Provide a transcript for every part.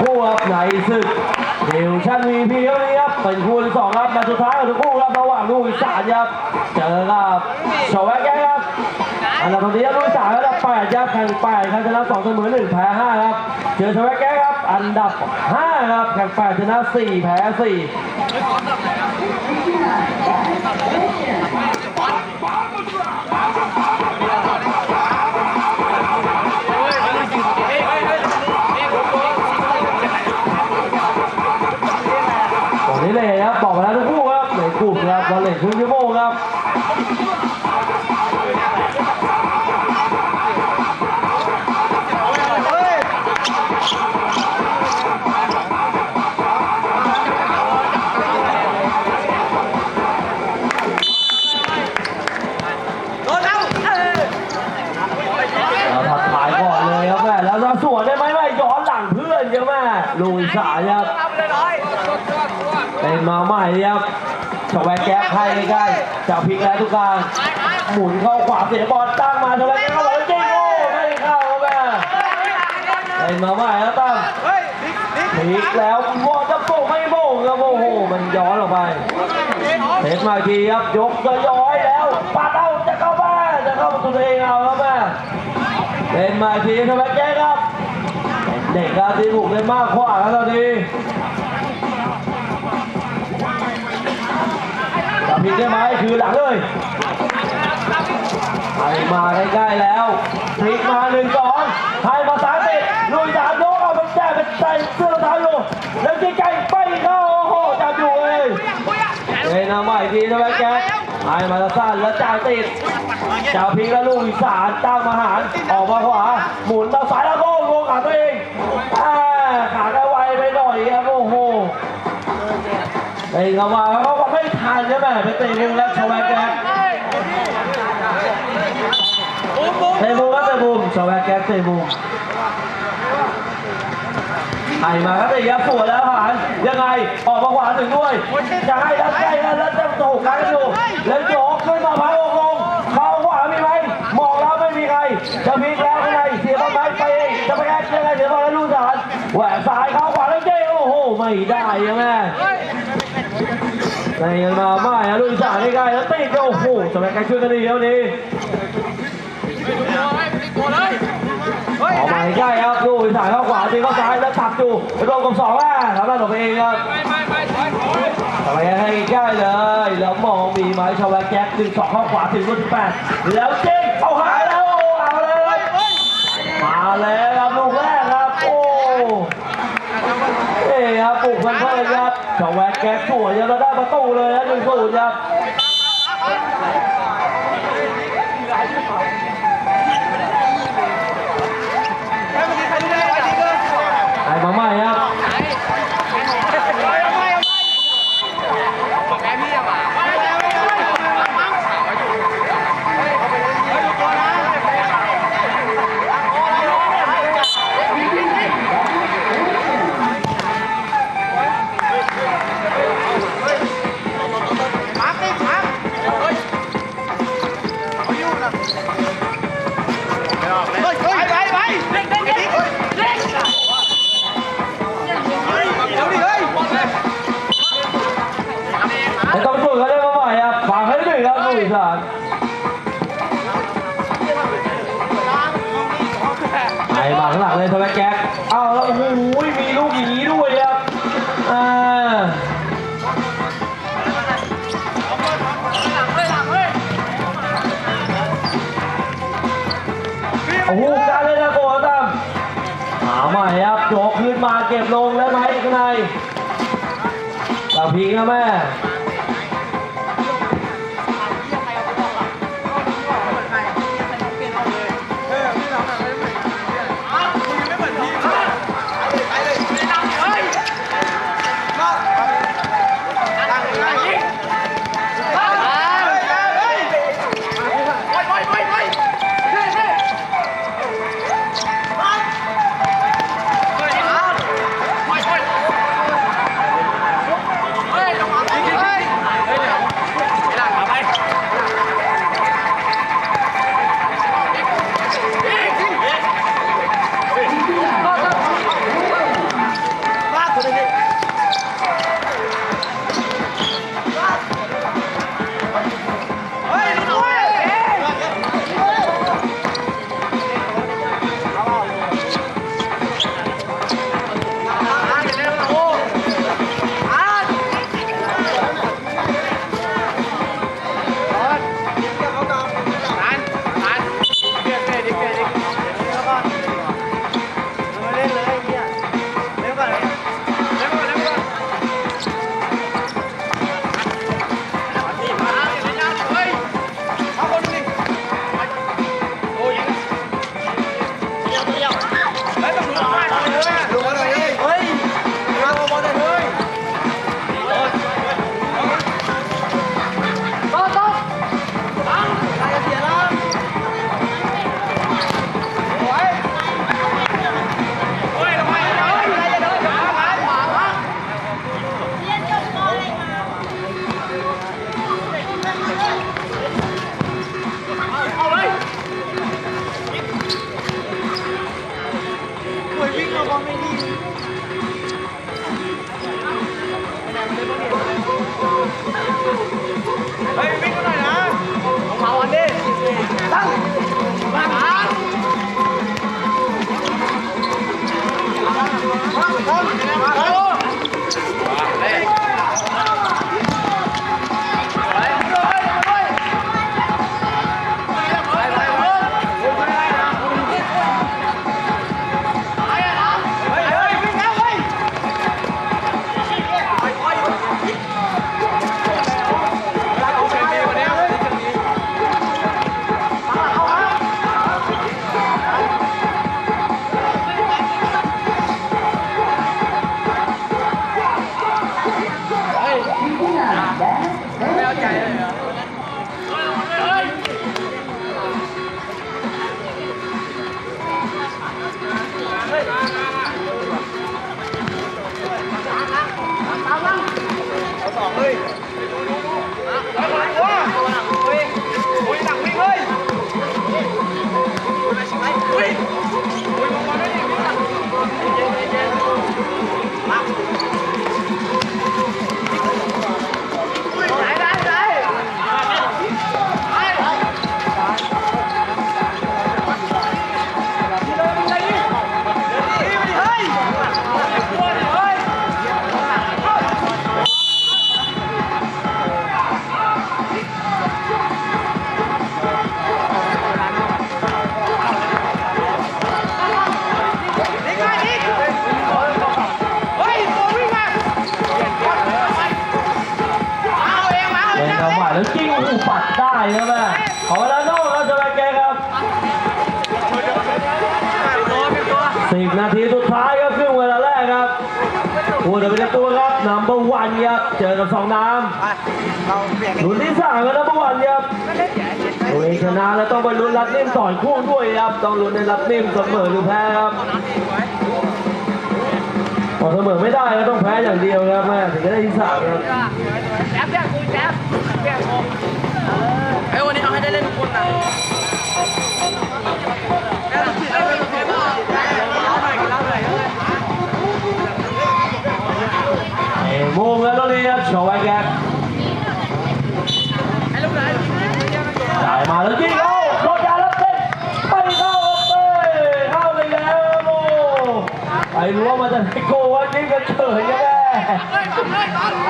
คู่ครับในศึกเดวชั่นวีพีครับนี้ครับเป็นคู่ที่สองครับมาสุดท้ายของคู่ครับระหว่างลูกอีสานครับเจอกับชาวแวกแกครับอันดับตอนนี้ครับลูกอีสานอันดับแปดครับแข่งแปดครับชนะสองเสมอหนึ่งแพ้ห้าครับเจอชาวแวกแกครับ อันดับห้าครับแข่งแปดชนะสี่แพ้สี่ ยังชั่วโมงครับ ให้ใกล้ๆจะพลิกแล้วทุกการหมุนเข้าขวาเสียบอลตั้งมาชาวแวกแก๊ปเข้าไปจริงโอ้ไม่เข้าแม่เป็นมาใหม่ครับตั้งพลิกแล้วบอลจะโป่งไม่โป่งครับโอ้โหมันย้อนออกไปเทสมาทีครับยกจะย้อยแล้วปาดเอาจะเข้าบ้านจะเข้าประตูตัวเองเอาครับแม่เป็นมาทีทำไมแก้ครับเด็กครับที่ถูกเล่นมากขวาครับตอนนี้ จะพลิกได้ไหมคือหลังเลยไปมาใกล้ๆแล้วพลิกมาหนึ่งสองให้มาสามสิบลุยสามยกเอาไปแจ้เป็นใจเสื้อรองเท้าอยู่แล้วจิงใจไปเข้าโอ้โหจับอยู่เลยเฮ้ยนาใหม่ทีทำไมแกให้มาสั้นแล้วจ่ายติดจ่าพิงแล้วลูกอีสานจ้างมหารออกมาขวาหมุนต่อสายแล้วโก้งงขาตัวเองอ่าขาได้ไวไปหน่อยครับโอ้โหเฮ้ยเข้ามาเขาก็ไม่ ทันใช่ไหมไปเตะมุมแล้วชาวแวกแกเตะมุมแล้วเตะมุมชาวแวกแกเตะมุมไอ้มาครับเตะยับสวนแล้วหานยังไงออกมาขวาถึงด้วยจะให้แล้วใกล้แล้วแล้วจะโตกันอยู่แล้วโยกขึ้นมาพายองลงเข้าขวามีไหมมองแล้วไม่มีใครจะพลิกแล้วข้างในเสียบอลไปไปจะไปแก้ยังไงเสียบอลแล้วลูกสารแหวกซ้ายเข้าขวาแล้วเจ๊โอ้โหไม่ได้ยังไง ในกันมาไม่อะลูกสารใกล้ๆแล้วติดโอ้โหสมัยการช่วยกันดีแล้วนี้ออกมาใกล้ครับดูอีสานเข้าขวาตีเข้าซ้ายแล้วตักอยู่ไปรวมกับสองอะทำได้ตัวเองครับทำไมให้ใกล้เลยแล้วมองมีไหมชาวแวกแจ็คดึงสองเข้าขวาถึงรุ่นแปดแล้วเจ๊งเข้าหายแล้วเอาเลยมาแล้วครับลูกแรกครับโอ้เอ้ครับปลุกมันเพิ่ม ครับชาวแกแจ็คสวยยังได้ประตูเลยนะหนึ่งศูนย์ครับไอ้มาใหม่ครับ หาใหม่ครับโยกขึ้นมาเก็บลงแล้วไหมข้างในตาพีกนะแม่ ตัวครับนัมเบอร์วันครับเจอกับสองน้ำลุ้นที่สามครับนัมเบอร์วันครับตัวเองชนะแล้วต้องไปลุ้นรัดนิ่มต่อยคู่ด้วยครับต้องลุ้นในรัดนิ่มเสมอหรือแพ้ครับพอเสมอไม่ได้ก็ต้องแพ้อย่างเดียวครับแม่ถึงจะได้ที่สามครับแจ๊บเนี่ยกูแจ๊บเปลี่ยนผมไอ้วันนี้เอาให้ได้เล่นทุกคนนะ เอ้โมงแล้วตอนนี้ครับโชว์ไว้แก ไอ้ลูกไหน จ่ายมาแล้วยิงเข้าโดนยาแล้วเต้นไม่เข้าเต้เข้าไปแล้วโมไอ้รู้ว่ามันจะให้โกวันนี้กันเฉยแน่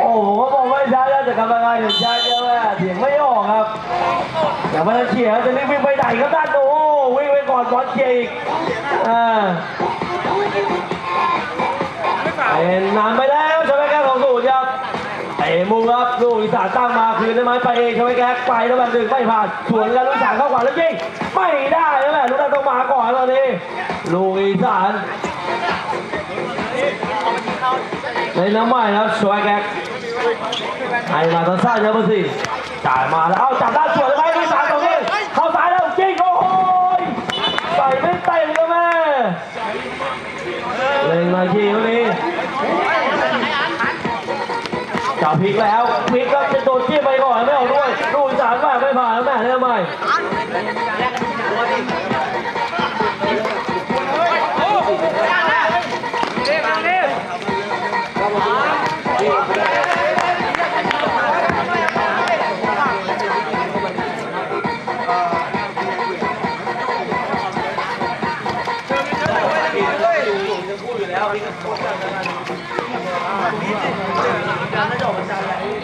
โอ้โหเขาบอกไม่ใช่แล้วแต่กรรมการเห็นใช่ใช่ไหมเสียงไม่ออกครับแต่มันจะเฉียจะรีบวิ่งไปไหนครับด้านโอ้วิ่งไปก่อนบอลเฉียอีกอ่าเป็นนำไปแล้ว มุมครับลูกอีสานตั้งมาคืนได้ไหมไปเองใช่ไหมแกไปแล้วแบบหนึ่งไม่ผ่านสวนกันลูกอีสานเข้าขวาแล้วยิงไม่ได้แล้วแหละลูกนั้นต้องมาก่อนตอนนี้ลูกอีสานในน้ำใหม่ครับสวยแกให้มาตอนสั้นเยอะมาสิจ่ายมาแล้วเอาจับด้านสวนได้ไหมลูกอีสานตรงนี้เข้าซ้ายแล้วยิงโอ้โหใส่ไม่เต็มเลยแม่เล็งมาทีวัน พลิกแล้วพลิกก็จะโดนจี้ไปก่อนไม่เอาด้วยลูกสานแม่ไม่ผ่านแม่ได้ไหม เรียกมาเรียกอั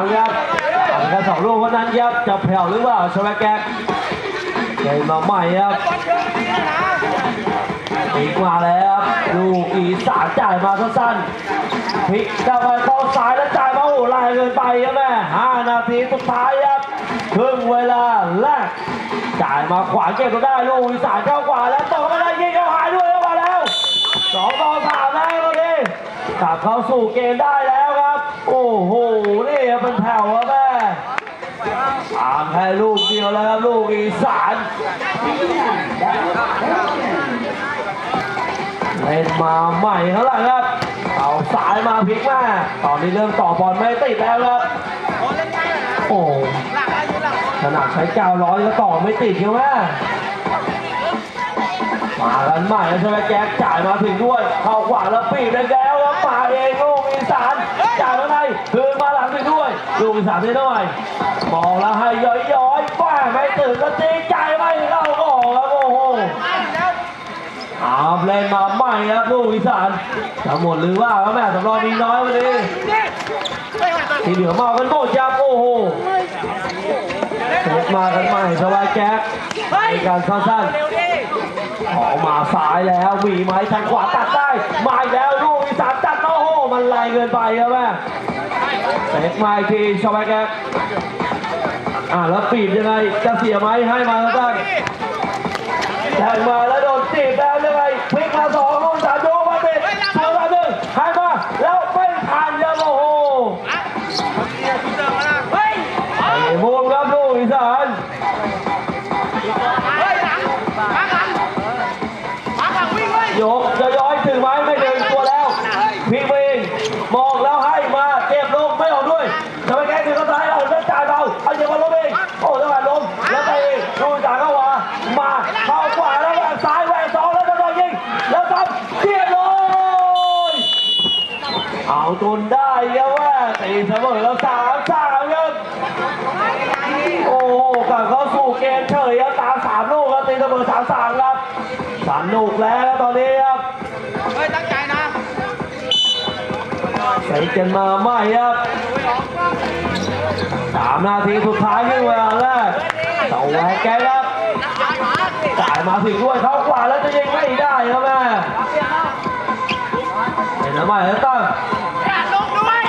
หนึ่งต่อสาครับทำกันสองลูกเท่านั้นครับจะแผ่วหรือเปล่าชลแกกเกมมาใหม่ครับบอลเชิงนี้นะอีกมาแล้วครับลูกอีสานจ่ายมาสั้นๆพลิกกลับไปเข้าซ้ายแล้วจ่ายมาโอ้ไล่เกินไปครับแม่ห้านาทีสุดท้ายครับครึ่งเวลาแรกจ่ายมาขวาเก็บก็ได้ลูกอีสานเข้าขวาแล้วต่อไม่ได้ยิงเข้าหายด้วยเข้ามาแล้วสองต่อสามแล้วตอนนี้กลับเข้าสู่เกมได้แล้ว โอ้โห นี่เป็นแถวครับแม่ตามแค่ลูกเดียวแล้วครับลูกอีสานเล่นมาใหม่เท่าไหร่ครับเอาสายมาพลิกมาตอนนี้เริ่มต่อบอลไม่ติดแล้วครับโอ้เล่นง่ายเลยนะโอ้หลังอะไรอยู่หลังขนาดใช้กาวร้อยก็ต่อไม่ติดเชียแม่มากันใหม่แล้วใช่ไหมแจ็คจ่ายมาถึงด้วย เข้าขวาแล้วปีบเลยแล้วมาเองลูก อีสานจ่ายมาไงคืนมาหลังถึงด้วยลูกอีสานได้ด้วยมองแล้วให้ย้อยๆป้าไม่ตื่นก็ตีใจไม่เข้าก็ออกครับโอ้โหแล้วอาเล่นมาใหม่ครับลูกอีสานจะหมดหรือว่าแม่สำรองมีน้อยวันนี้นี่ไม่ไหวตัวที่เหลือมากันหมดครับโอ้โหเซตมากันใหม่สบายแก๊กในการสั้นๆออกมาซ้ายแล้วมีไม้ทางขวาตัดได้มาแล้วลูกอีสานตัด อ้โหมันไล่เกินไปครับแม่เซตมาอีกทีสบายแก๊กอ่าแล้วปีบยังไงจะเสียไหมให้มาสั้นๆแทงมาแล้วโดน ใส่กันมาใหม่ครับสามนาทีสุดท้ายที่เวลาแรกต่อแหวกแกครับจ่ายมาถึงด้วยเข้าขวาแล้วจะยิงไม่ได้ครับแม่เห็นไหมแล้วตั้งลงด้วย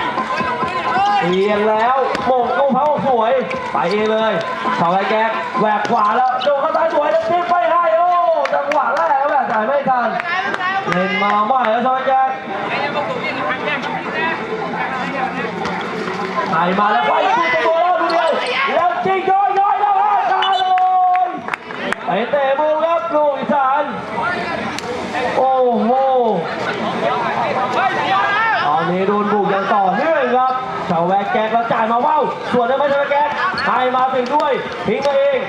เอียงแล้วโมงกุ้งเผาสวย ไปเองเลยเสาไอ้แก๊กแหวกขวาแล้วโดนเข้าซ้ายสวยแล้วทิ้งไปให้โอ้จังหวะแรกแบบจ่ายไม่ทันเล่นมาใหม่แล้วเสาไอ้แก๊ก ไหนมาแล้วไปตีตัวแล้วดูเดียวแล้วจริงย้อยย้อยแล้วฮะคาเลยไปเตะมือครับลูกอีสานโอ้โหตอนนี้โดนบุกอย่างต่อเนื่องครับชาวแวกแก๊กแล้วจ่ายมาว่าวส่วนได้ไหมชาวแวกแกกให้มาถึงด้วยทิ้งมาเอง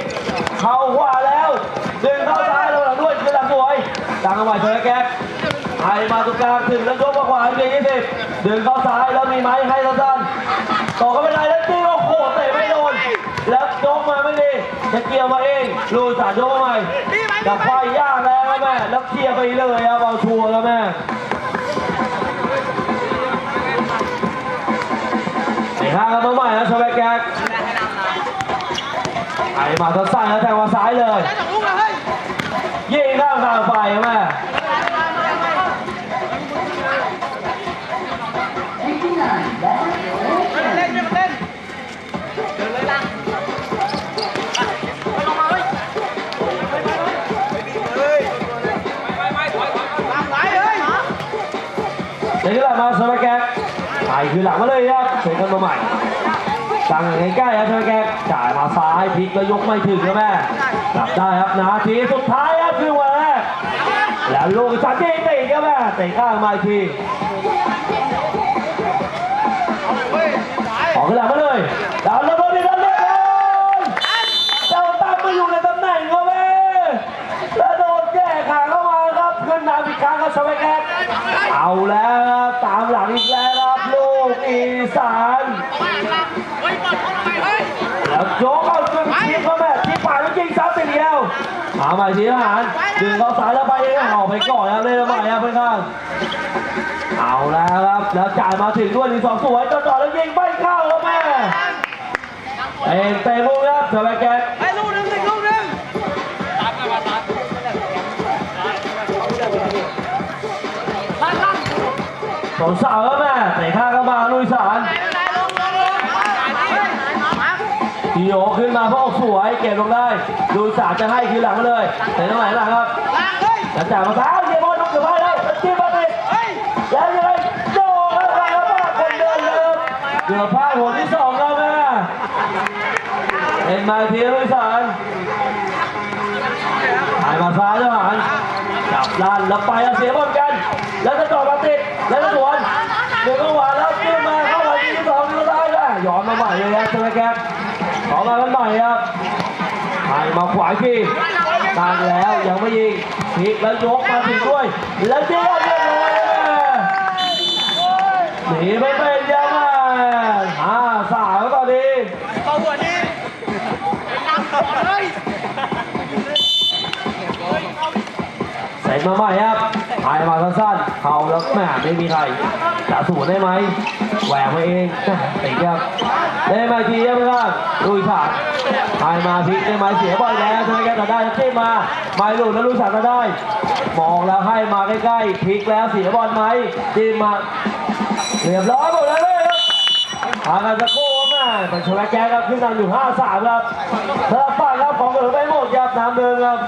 เข้าขวาแล้วดึงเข้าซ้ายแล้วหลังด้วยคือหลังสวยดังเอาไว้ชาวแวกแกก ให้มาตรงกลางถึงแล้วยกมาขวาเกียร์ยี่สิบดึงเข้าซ้ายแล้วมีไม้ให้สั้นๆต่อก็ไม่ได้แล้วตีโอ้โหเตะไม่โดน แล้วยกมาไม่ดีจะเกี่ยวมาเองลูสานยกมาใหม่จะไฟยากแล้วแม่แล้วเคลียร์ไปเลยครับเอาชัวร์แล้วแม่ไอ้ห้ากันมาใหม่แล้วชาวแบกแกกไอ้มาทัสั้นแล้วแทงมาซ้ายเลยได้สองลูกแล้วเฮ้ยยิงข้างทางไปแม่ไม่ เดี๋ยวนี้แหละมาชาแบกแกกไอ้คือหลังมาเลยครับเช็คกันมาใหม่ตั้งใกล้ๆครับชาแกกจ่ายมาซ้ายพลิกแล้วยกไม่ถึงครับแม่จับได้ครับนาทีสุดท้ายครับคือวันแรกแล้วลูกสันติติครับแม่เตะข้างมาอีกทีเฮ้ยสายออกขึ้นหลังมาเลยดาวระเบิดดีดันเลยเจ้าตั้งมาอยู่ในตำแหน่งครับแม่แล้วโดนแก้ไขครับสมัยแก เอาแล้วครับตามหลังอีกแล้วครับลูกอีสานเฮ้ยบอลเข้าไปเฮ้ยแล้วโยกเอาจนทีมเขาแม่ทีมป่าแล้วยิงซ้ำไปเดียวเอาใหม่ทีทหารดึงเขาสายแล้วไปยังออกไปก่อนครับเล่นใหม่ครับเพื่อนข้างเอาแล้วครับแล้วจ่ายมาถึงด้วยหนึ่งสองสวยจอดจอดแล้วยิงไม่เข้าครับแม่เอ็นเตะมุมครับสมัยแกนไอ้ลูกนึงสิลูก สองสาวแล้วแม่เตะข้างเข้ามาลุยสารทีโอขึ้นมาเพราะสวยเก็บลงได้ลุยสารจะให้คืนหลังมาเลยเตะตรงไหนหลังครับลากเฮ้ยแล้วจ่ายมาซ้ายเยี่ยบอลลุกเกือบไปแล้วแล้วจิ้มมาติดเฮ้ยแล้วยังไงโยกไปแล้วป้าคนเดินเลยเกือบพลาดหัวที่สองแล้วแม่เอ็นมาทีลุยสารหายมาซ้ายทหารจับลันแล้วไปแล้วเสียบอลกัน แล้วจะจ่อมาติด แล้วจะสวนเดี๋ยวก็หวานแล้วจิ้มมาเข้ามาทีที่สองทีซ้าได้ย้อนมาใหม่เลยครับเจอแกขอมากันใหม่ครับหายมาขวาอีกทีตั้งแล้วยังไม่ยิงพลิกแล้วยกมาถึงด้วย แล้วเจ๊เรียบร้อยเลยหนีไม่เป็นยังไงห้าสาวตอนนี้เอาหัวนี้นำก่อนเฮ้ยเสร็จมาใหม่ครับ หายมาสั้นๆเขาแล้วแหม่ไม่มีใครจะสูนได้ไหมแหวกมาเองติดครับได้ไหมทีครับเพื่อนลุยขาดหายมาพิกได้ไหมเสียบอลแล้วทำไมแกตัดได้เจ้มาไม่หลุดแล้วลุยขาดมาได้ มองแล้วให้มาใกล้ๆพลิกแล้วเสียบอลไหมจีมมาเรียบร้อยหมดแล้วเลยครับทางกันจะโค้งแม่เป็นชลแกครับขึ้นนำอยู่5-3ครับเธอฝั่งครับของเหลือไปหมดครับน้ำเดินครับ